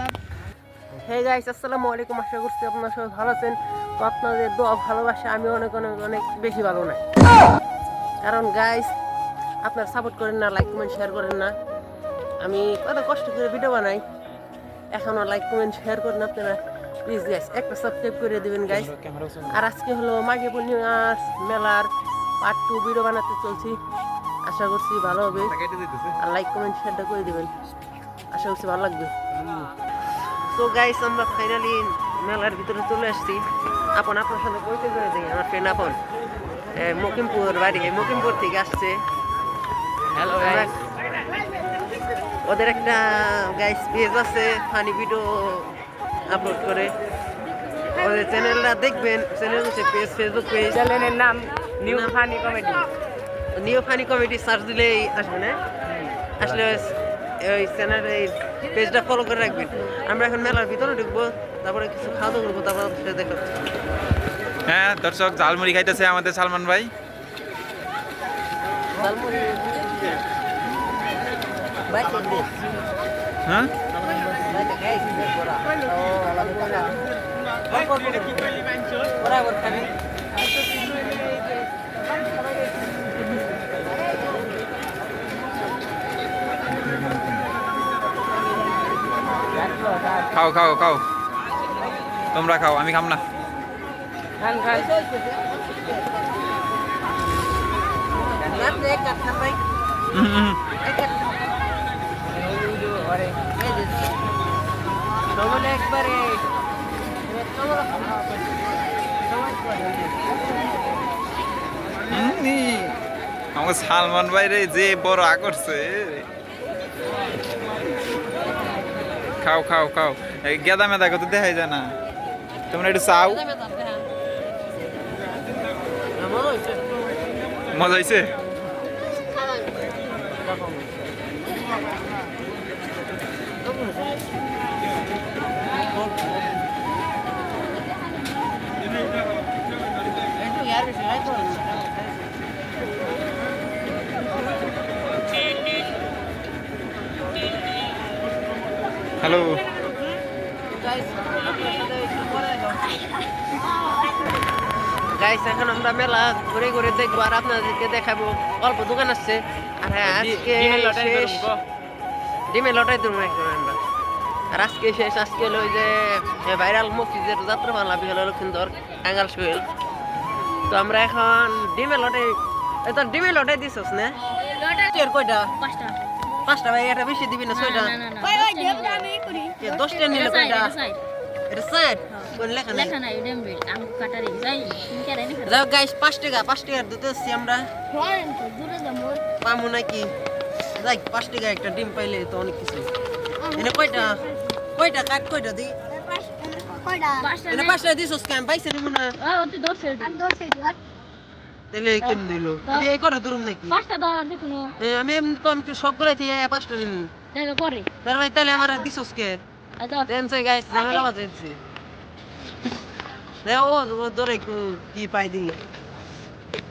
না না আসসালামু আলাইকুম করছি ভালো আছেন আপনাদের দোয়া ভালোবাসা আমি অনেক অনেক অনেক বেশি ভালো নাই কারণ গাইস আপনারা সাপোর্ট করেন না লাইক কমেন্ট শেয়ার করেন না আমি কত কষ্ট করে ভিডিও বানাই। এখনও লাইক কমেন্ট শেয়ার করেন আপনারা। প্লিজ গাইস একটা সাবস্ক্রাইব করে দিবেন গাইস আর আজকে হলো মাঘে পূর্ণিমার মেলার পার্ট টু ভিডিও বানাতে চলছি। আশা করছি ভালো হবে। আর লাইক কমেন্ট শেয়ারটা করে দিবেন। আশা করছি ভালো লাগবে। তো গাইস আমরা ফাইনালি মেলার ভিতরে চলে আসছি। আপন আপনার সাথে পরিচয় করে দিই আমার ফ্রেন্ড আপন। এ, মকিমপুর বাড়ি মকিমপুর থেকে আসছে। হ্যালো ওদের একটা গাইস পেজ আছে ফানি ভিডিও আপলোড করে। ওদের চ্যানেলটা দেখবেন চ্যানেল হচ্ছে পেজ ফেসবুক পেজ চ্যানেলের নাম new funny comedy new funny comedy search দিলেই আসবে না? আসলে ওই চ্যানেল এই পেজটা ফলো করে রাখবেন। আমরা এখন মেলার ভিতরে ঢুকবো তারপরে কিছু খাওয়া দাওয়া করব তারপর দেখা হ্যাঁ দর্শক ঝালমুড়ি খাইতেছে আমাদের সালমান ভাই। হ্যাঁ বরাবর খাবি খাও খাও খাও তোমরা খাও আমি খাম না খান খান রাত্রে এক কাপ একবারে আমার সালমান ভাই রে যে বড় আকর্ষে খাও খাও খাও। এই গেদা মেদা কত দেখাই যায় না। তোমরা একটু চাও। মজা হয়েছে হ্যালো গাইস এখন আমরা মেলা ঘুরে ঘুরে দেখব আর আপনাদেরকে দেখাবো। অল্প দোকান আছে। আর হ্যাঁ আজকে শেষ। ডিমে লটাই দেবো আমরা আর আজকে শেষ আজকে হলো ওই যে ভাইরাল মসজিদের যাত্রা পালা বিকেল লক্ষ্মীন্দর টাঙ্গাল সোহেল তো আমরা এখন ডিমে লটাই তো ডিমে লটাই দিছস না এর কয়টা পাঁচটা পাঁচটা ভাই এটা বেশি দিবি না ছয়টা দশটা নিলে- কয়টা এটা। এটা স্যার কোন লেখা নাই লেখা নাই আমি কাটারি যাই যাও গাইস পাঁচ টাকা পাঁচ টাকার আসছি আমরা দূরে যাব পামু নাকি যাই পাঁচ টাকা একটা ডিম পাইলে তো অনেক কিছু। এনে কয়টা? কয়টা কাট কয়টা দি? মনে দিয়ে ধরে কি পাই দি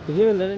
ডিমের লটারি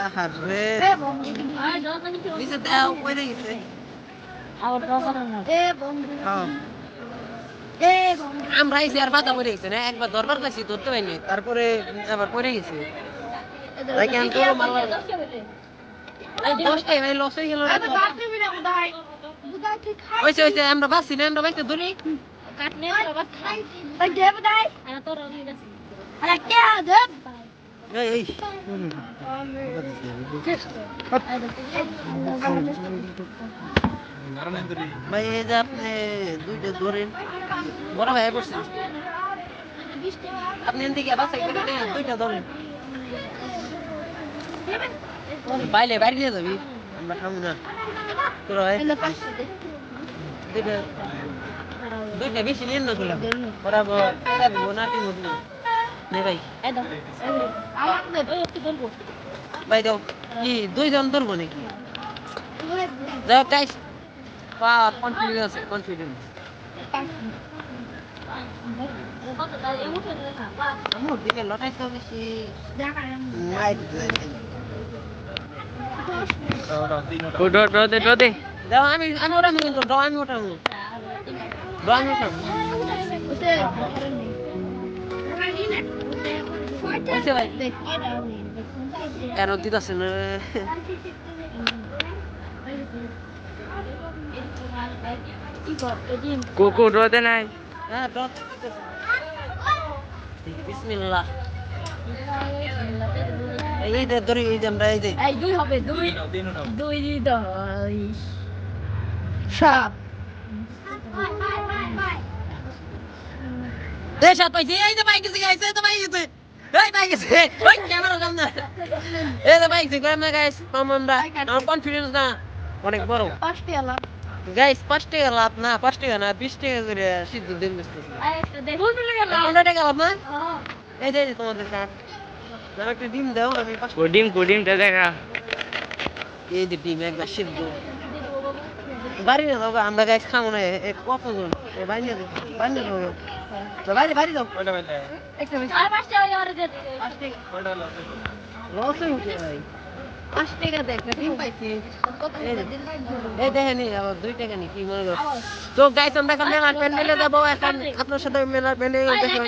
আহারে আর নিচে দাও পড়ে গেছে আবার দশ না হ্যাঁ আমরা এই আর বাধা পড়ে গেছে না একবার দরবার কাছি ধরতে পারিনি তারপরে আবার পড়ে গেছে আমরা বাঁচছি না আমরা বাইকে ধরি কাটনে আর তোর এই এই ভাই এই যে আপনি দুইটা ধরেন। বড় ভাই পড়ছেন আপনি এদিকে বাসায় দুইটা ধরেন। বাইরে বাইরে নিয়ে যাবি। আমরা খাব না। তোরা ভাই দুইটা দুইটা বেশি নিন না তুলা বরাবর। দিব না তিন নে ভাই। ভাই দাও কি দুইজন ধরবো নাকি? যাও গাইস পাওয়ার কনফিডেন্স কনফিডেন্স আমি আমি ওটা আমি কিন্তু দাও আমি ওটা আমি ওটা এর দিতেছে না কোকো ডো দে নাই হ্যাঁ বিসমিল্লাহ এই যে ধরি এই যে আমরা এই যে এই দুই হবে দুই দুই দুই সাত এই সাত পাইছি এই যে বাইক গেছে এই যে বাইক গেছে এই বাইক গেছে ওই ক্যামেরা কাম না এই যে বাইক গেছে গ্রামে গাইস আমরা। আমার কনফিডেন্স না অনেক বড়। পাঁচটি আলাম গাইস পাঁচ টাকা লাভ না পাঁচ টাকা না বিশ টাকা করে সিদ্ধ দিন পনেরো টাকা লাভ না? এই যে তোমাদের না একটা ডিম দাও আমি পাঁচ কোডিম দে দেখা। এই যে ডিম একবার সিদ্ধ। বাড়ি না আমরা গাইস খাব না এ কতজন এ বাইরে বাইরে দাও তো বাইরে। বাইরে একটা বেশি আর পাঁচটা ওই আর দে লস উঠে ভাই। পাঁচ টাকা দেখ ডিম পাইছি। এই যে। দিন এই দেখেনি আবার দুই টাকা নি কি মনে করো? তো গাইস আমরা এখন মেলার প্যান্ডেলে যাব। এখন আপনার সাথে মেলার প্যান্ডেলে দেখা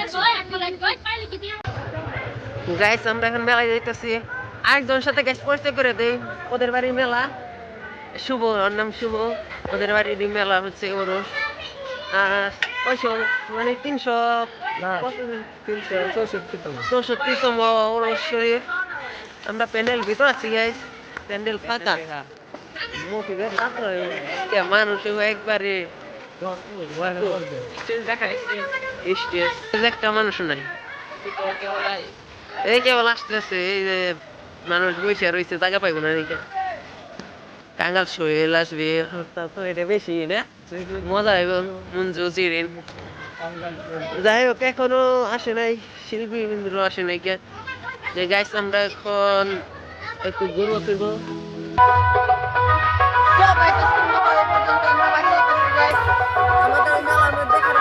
গাইস আমরা এখন মেলায় যাইতেছি। আরেকজনের সাথে গাইস পরিচয় করে দেই। ওদের বাড়ি মেলা। শুভ ওর নাম শুভ। ওদের বাড়ির মেলা হচ্ছে ওরস আর মানে তিনশো শরীর আমরা প্যান্ডেল ভিতর আছি প্যান্ডেল ফাঁকা। মানুষ একবারে। একটা মানুষ নাই। এই কেবল আসতেছে, এই যে মানুষ বসে রয়েছে জায়গা পাইব না নাকি কাঙ্গাল সোহেল আসবে এটা বেশি না মজা হইব মঞ্জু চিরিন যাই হোক এখনও আসে নাই শিল্পী বিন্দু আসে নাই কে যে গাইস আমরা এখন একটু ঘুরবো ফিরবো আমাদের মেলার মধ্যে দেখার